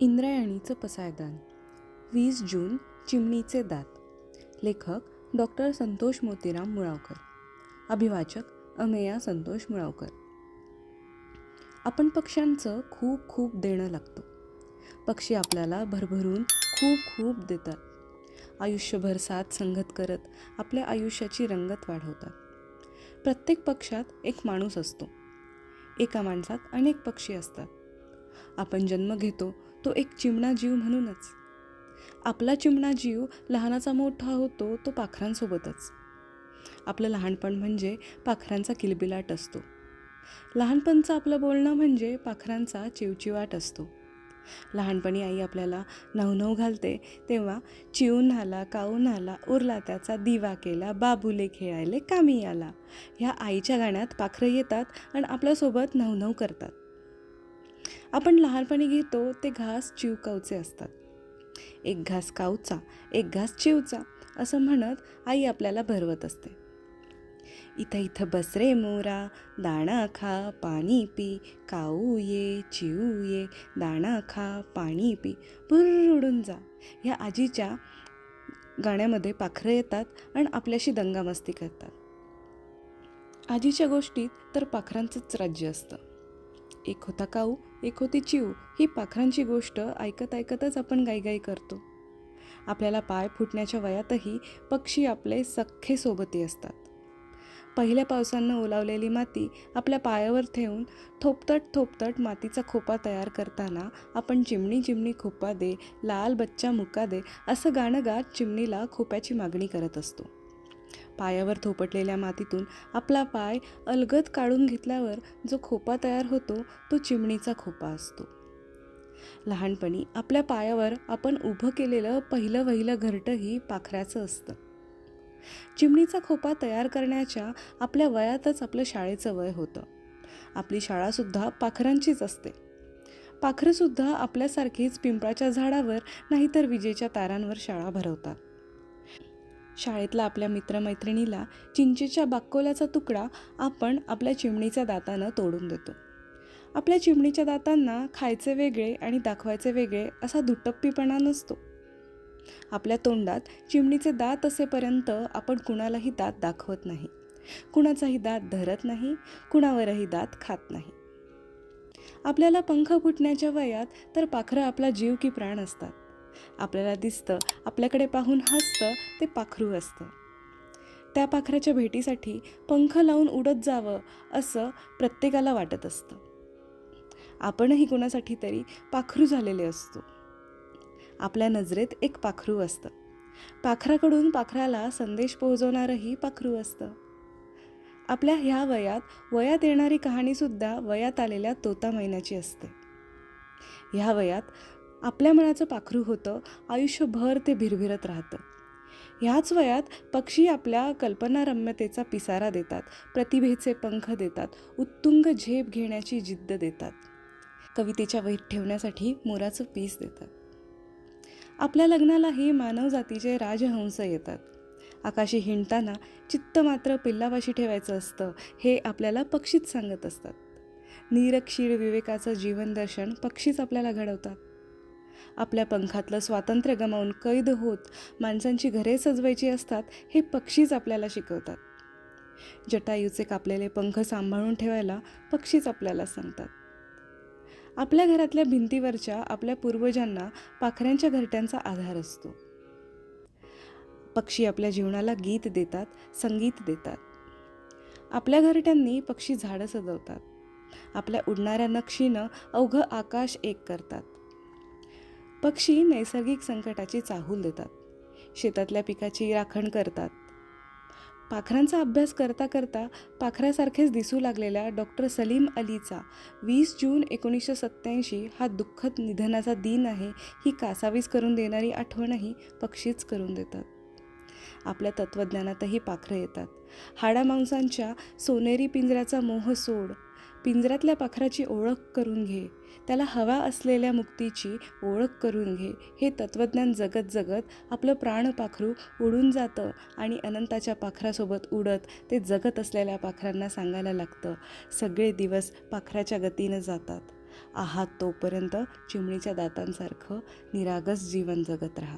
इंद्रायणीचं पसायदान. वीस जून चिमणीचे दात. लेखक डॉक्टर संतोष मोतीराम मुळावकर. अभिवाचक अमेया संतोष मुळावकर. आपण पक्ष्यांचं खूप खूप देणं लागतो. पक्षी आपल्याला भरभरून खूप खूप देतात. आयुष्यभर साथ संगत करत आपल्या आयुष्याची रंगत वाढवतात. प्रत्येक पक्षात एक माणूस असतो. एका माणसात अनेक पक्षी असतात. आपण जन्म घेतो तो एक चिमणा जीव म्हणूनच. आपला चिमणा जीव लहानाचा मोठा होतो तो पाखरांसोबतच. आपलं लहानपण म्हणजे पाखरांचा किलबिलाट असतो. लहानपणचं आपलं बोलणं म्हणजे पाखरांचा चिवचिवाट असतो. लहानपणी आई आपल्याला नवनव घालते तेव्हा चिवून आला काऊन आला उरला त्याचा दिवा केला बाबुले खेळायले कामी आला. ह्या आईच्या गाण्यात पाखरं येतात आणि आपल्यासोबत नवनव करतात. आपण लहानपणी घेतो ते घास चिवकावचे असतात. एक घास काऊचा एक घास चिवचा असं म्हणत आई आपल्याला भरवत असते. इथं इथं बस रे मोरा दाणा खा पाणी पी काऊ ये चिऊ ये दाणा खा पाणी पी भुर्र उडून जा. ह्या आजीच्या गाण्यामध्ये पाखरं येतात आणि आपल्याशी दंगामस्ती करतात. आजीच्या गोष्टीत तर पाखरांचंच राज्य असतं. एक होता काऊ एक होती चिऊ ही पाखरांची गोष्ट ऐकत ऐकतच आपण गाईगाई करतो. आपल्याला पाय फुटण्याच्या वयातही पक्षी आपले सख्खे सोबती असतात. पहिल्या पावसानं ओलावलेली माती आपल्या पायावर ठेवून थोपतट थोपतट मातीचा खोपा तयार करताना आपण चिमणी चिमणी खोपा दे लाल बच्चा मुका दे असं गाणं गात चिमणीला खोप्याची मागणी करत असतो. पायावर थोपटलेल्या मातीतून आपला पाय अलगद काढून घेतल्यावर जो खोपा तयार होतो तो चिमणीचा खोपा असतो. लहानपणी आपल्या पायावर आपण उभं केलेलं पहिलं वहिलं घरटंही पाखऱ्याचं असतं. चिमणीचा खोपा तयार करण्याच्या आपल्या वयातच आपलं शाळेचं वय होतं. आपली शाळासुद्धा पाखरांचीच असते. पाखरंसुद्धा आपल्यासारखीच पिंपळाच्या झाडावर नाहीतर विजेच्या तारांवर शाळा भरवतात. शाळेतला आपल्या मित्रमैत्रिणीला चिंचेच्या बाक्कोल्याचा तुकडा आपण आपल्या चिमणीच्या दातानं तोडून देतो. आपल्या चिमणीच्या दातांना खायचे वेगळे आणि दाखवायचे वेगळे असा दुटप्पीपणा नसतो. आपल्या तोंडात चिमणीचे दात असेपर्यंत आपण कुणालाही दात दाखवत नाही. कुणाचाही दात धरत नाही कुणावरही दात खात नाही. आपल्याला पंख फुटण्याच्या वयात तर पाखरं आपला जीव की प्राण असतात. आपल्याला दिसतं आपल्याकडे पाहून हसतं ते पाखरू असतं. त्या पाखराच्या भेटीसाठी पंख लावून उडत जावं असं प्रत्येकाला वाटत असतं. आपणही कुणासाठी तरी पाखरू झालेले असतो. आपल्या नजरेत एक पाखरू असतं. पाखराकडून पाखराला संदेश पोहोचवणारंही पाखरू असतं. आपल्या ह्या वयात वयात येणारी कहाणीसुद्धा वयात आलेल्या तोता महिन्याची असते. ह्या वयात आपल्या मनाचं पाखरू होतं. आयुष्यभर ते भिरभिरत राहतं. ह्याच वयात पक्षी आपल्या कल्पनारम्यतेचा पिसारा देतात. प्रतिभेचे पंख देतात. उत्तुंग झेप घेण्याची जिद्द देतात. कवितेच्या वहीत ठेवण्यासाठी मोराचं पीस देतात. आपल्या लग्नालाही मानवजातीचे राजहंस येतात. आकाशी हिंडताना चित्त मात्र पिल्लापाशी ठेवायचं असतं हे आपल्याला पक्षीच सांगत असतात. निरक्षीर विवेकाचं जीवनदर्शन पक्षीच आपल्याला घडवतात. आपल्या पंखातलं स्वातंत्र्य गमावून कैद होत माणसांची घरे सजवायची असतात हे पक्षीच आपल्याला शिकवतात. जटायूचे कापलेले पंख सांभाळून ठेवायला पक्षीच आपल्याला सांगतात. आपल्या घरातल्या भिंतीवरच्या आपल्या पूर्वजांना पाखऱ्यांच्या घरट्यांचा आधार असतो. पक्षी आपल्या जीवनाला गीत देतात संगीत देतात. आपल्या घरट्यांनी पक्षी झाडं सजवतात. आपल्या उडणाऱ्या नक्षीनं अवघं आकाश एक करतात. पक्षी नैसर्गिक संकटाची चाहूल देतात. शेतातल्या पिकाची राखण करतात. पाखरांचा अभ्यास करता करता पाखरासारखेच दिसू लागलेल्या डॉक्टर सलीम अलीचा वीस जून एकोणीसशे सत्त्याऐंशी हा दुःखद निधनाचा दिन आहे ही कासावीस करून देणारी आठवणही पक्षीच करून देतात. आपल्या तत्त्वज्ञानातही पाखरं येतात. हाडामांसांच्या सोनेरी पिंजऱ्याचा मोह सोड पिंजऱ्यातल्या पाखराची ओळख करून घे. त्याला हवा असलेल्या मुक्तीची ओळख करून घे. हे तत्त्वज्ञान जगत जगत आपलं प्राणपाखरू उडून जातं आणि अनंताच्या पाखरासोबत उडत ते जगत असलेल्या पाखरांना सांगायला लागतं. सगळे दिवस पाखराच्या गतीनं जातात. आहात तोपर्यंत चिमणीच्या दातांसारखं निरागस जीवन जगत राहा.